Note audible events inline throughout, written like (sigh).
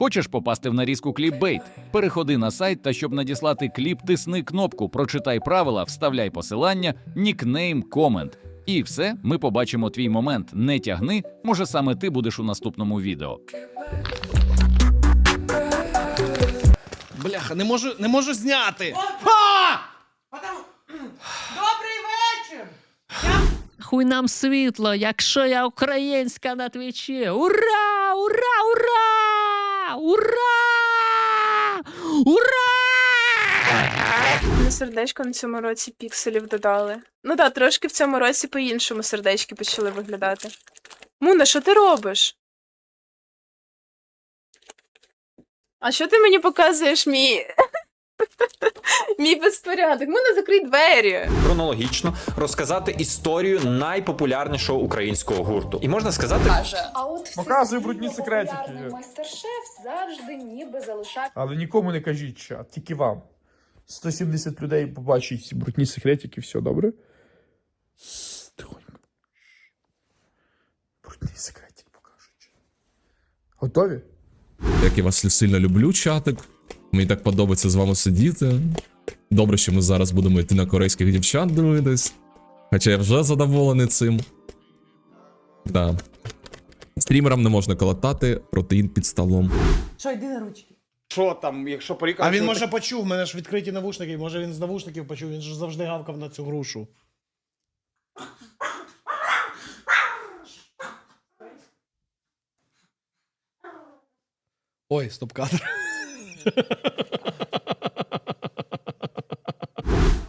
Хочеш попасти в нарізку кліпбейт? Переходи на сайт та щоб надіслати кліп, тисни кнопку, прочитай правила, вставляй посилання, нікнейм, комент. І все, ми побачимо твій момент. Не тягни, може саме ти будеш у наступному відео. Бляха, не можу, не можу зняти. Добрий вечір! Хуй нам світло, якщо я українська на твічі. Ура! Ура! Ура! Ура! Ура! На сердечко на цьому році пікселів додали. Ну так, трошки в цьому році по-іншому сердечки почали виглядати. Муна, що ти робиш? А що ти мені показуєш мій. Мій безпорядок? Муна, закрий двері. хронологічно розказати історію найпопулярнішого українського гурту. І можна сказати, А от Показуй брудні секретики. популярний майстер-шеф завжди ніби залишав Але нікому не кажіть, що тільки вам. 170 людей побачить ці брудні секретики, все добре? Тихонько. Брудний секретик покажуть. Готові? Як я вас сильно люблю, чатик. Мені так подобається з вами сидіти. Добре, що ми зараз будемо йти на корейських дівчат дивитись. Хоча я вже задоволений цим. Да. Стрімерам не можна колотати протеїн під столом. Що, йди на ручки? Що там, якщо порікати? А він може почув, в мене ж відкриті навушники, може він з навушників почув, він ж завжди гавкав на цю грушу. Ой, стоп кадр.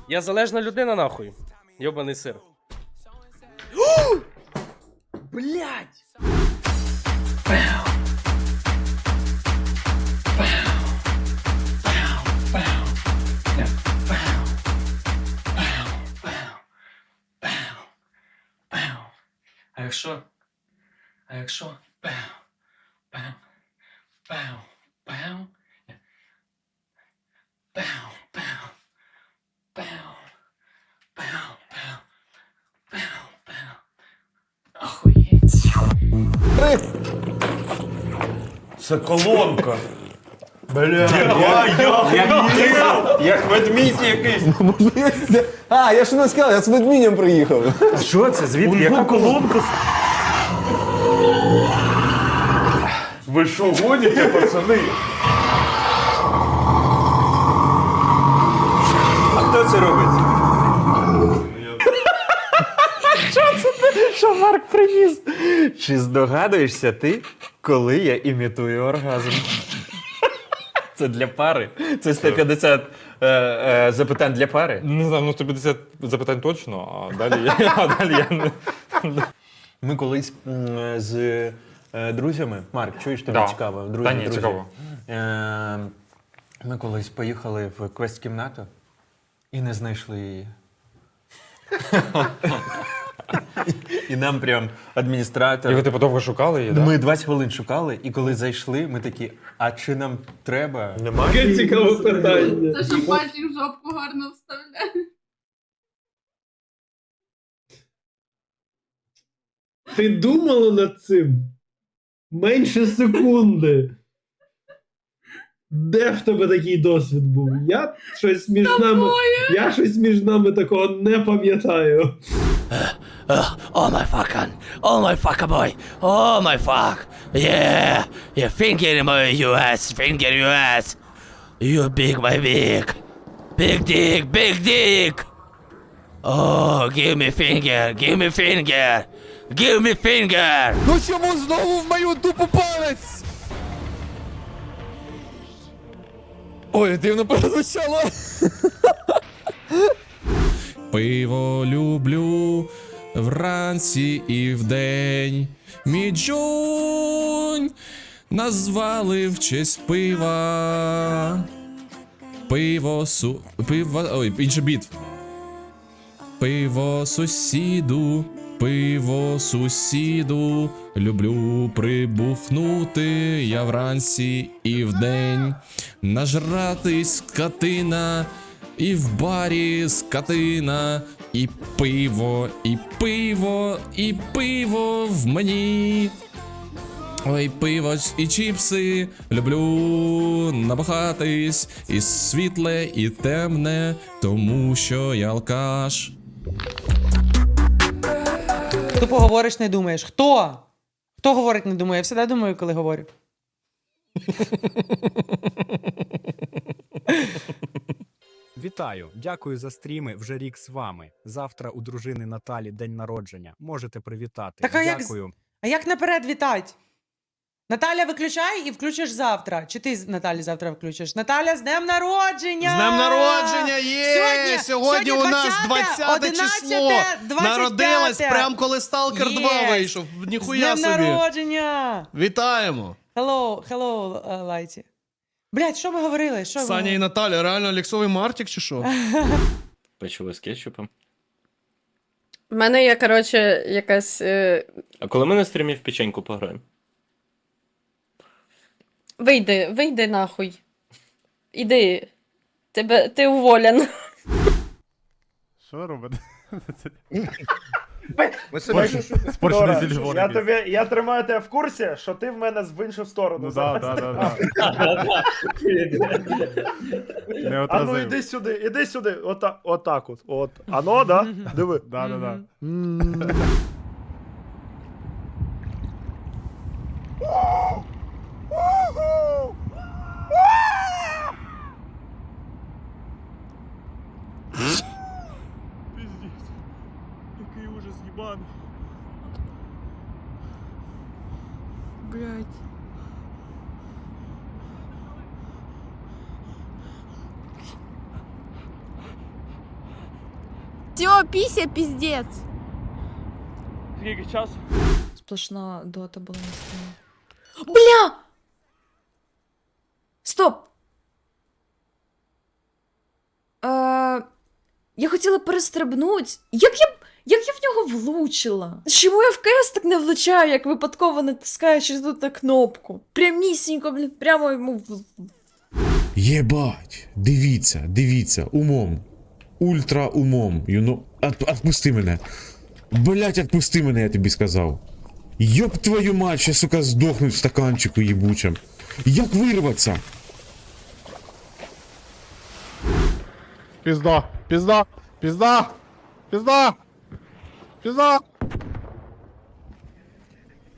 Я залежна людина, нахуй. Йобаний сир. Блять! А якщо. А якщо. Пау, пау, пау, пау. Пау, пау, пау, пау, пау, пау, пау. Охуєть. Це колонка. Бля, як ведмідь якийсь. А, я ж не сказав, я з ведмінням приїхав. Що це? Звідки? Яка колонка? Ви що гоніте, пацани? Хто це робить? Що Марк приніс? Чи здогадуєшся ти, коли я імітую оргазм? Це для пари. Це 150 е, е, запитань для пари. Не знаю, ну 150 запитань точно, а далі я, (laughs) а далі я не. Ми колись м, з е, друзями. Марк, чуєш тобі Да. цікаво? Друзі, Та ні, друзі. цікаво. Е, ми колись поїхали в квест-кімнату і не знайшли її. І нам прям адміністратор. І ви типу довго шукали її, Ми 20 хвилин шукали, і коли зайшли, ми такі, а чи нам треба? Яке цікаве питання. Це щоб пальчик в жопку гарно вставляє. Ти думала над цим? Менше секунди. Де в тебе такий досвід був? Я щось між нами. Я щось між нами такого не пам'ятаю. Oh my fucking, oh my fucking boy, oh my fuck, yeah, you finger in my US, finger US, you big my big, big dick, big dick. Oh, give me finger, give me finger, give me finger. Ну чому знову в мою дупу палець? Ой, дивно прозвучало. Пиво люблю вранці і вдень. Мій джунь назвали в честь пива. Пиво су. Пиво. Ой, інший біт. Пиво сусіду, пиво сусіду. Люблю прибухнути я вранці і вдень. Нажратись скотина, і в барі скотина, і пиво, і пиво, і пиво в мені. Ой, пиво і чіпси, люблю набагатись, і світле, і темне, тому що я алкаш. Тупо говориш, не думаєш. Хто? Хто говорить, не думає? Я завжди думаю, коли говорю. Вітаю, дякую за стріми. Вже рік з вами. Завтра у дружини Наталі день народження. Можете привітати. Так, а як з- Дякую. А як наперед вітать? Наталя, виключай і включиш завтра. Чи ти з Наталі завтра включиш? Наталя, з днем народження! З днем народження є! Сьогодні- Сьогодні, сьогодні у нас 20, 20 число. 11, Народилась 25. прям коли Сталкер 2 Єс! вийшов. З днем собі. народження! Вітаємо! Hello, hello, uh, Лайті. Блять, що ми говорили? Що ми Саня і? Наталя, реально Олексовий Мартік чи що? (laughs) Печиво з кетчупом. У мене є, коротше, якась. Е... А коли ми на стрімі в печеньку пограємо? Вийди, вийди нахуй. Іди. Тебе, ти уволен. Що робите? Спорчений Я тобі, я тримаю тебе в курсі, що ти в мене в іншу сторону. Ну да, да, да, да. Не А ну іди сюди, іди сюди. Ота, отак от. От. Ано, да? (laughs) Диви. Да, да, да. Ужас ебаний. Блять. Все, пися, пиздец. Скільки часу? Сплошна дота була на стрімі. Бля! Стоп! Е, я хотіла перестрибнути. Як я, як я в нього влучила? Чому я в КС так не влучаю, як випадково натискаю через тут на кнопку? Прямісінько, блін, прямо йому в. Єбать, дивіться, дивіться, умом. Ультра умом. You know... От, отпусти мене. Блять, отпусти мене, я тобі сказав. Йоп твою мать, ще, сука, здохнуть в стаканчику їбучим. Як вирватися? Пізда, пізда, пізда, пізда, пізда.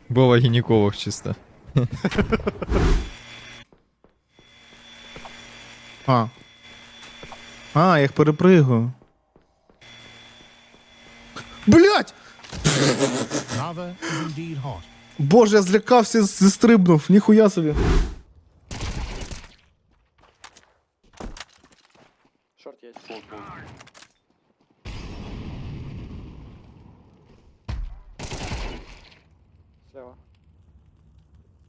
Вова гінеколог чисто. (laughs) А. А, я їх перепригую. Блять! Боже, я злякався, зістрибнув, ніхуя собі.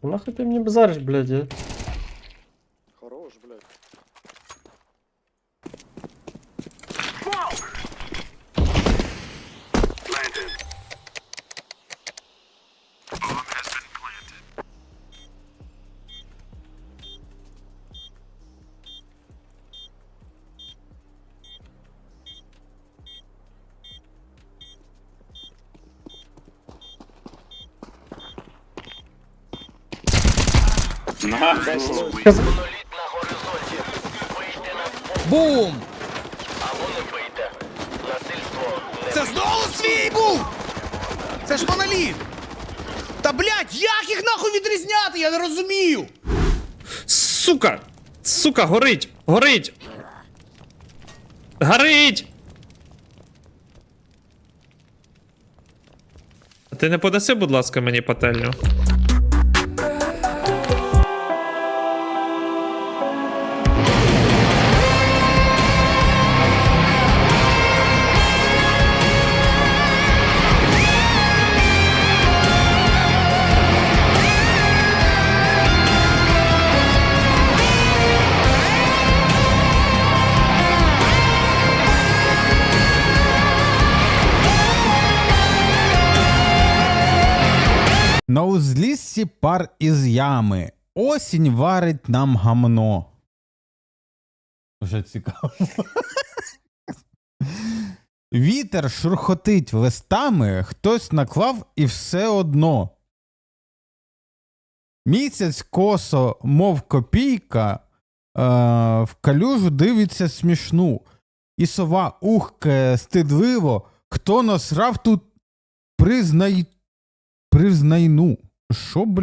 Нахуй ты мне базаришь, блядь, я? Хорош, блядь. Бум! Це знову свій був! Це ж моноліт! Та блядь, як їх нахуй відрізняти? Я не розумію! Сука! Сука, горить! Горить! Горить! Ти не подаси, будь ласка, мені пательню. На узліссі пар із ями. Осінь варить нам гамно. Вже цікаво. Вітер шурхотить листами, хтось наклав і все одно. Місяць косо, мов копійка, е, в калюжу дивиться смішну. І сова ухкає стидливо, хто насрав тут признай... признайну. Що, блядь?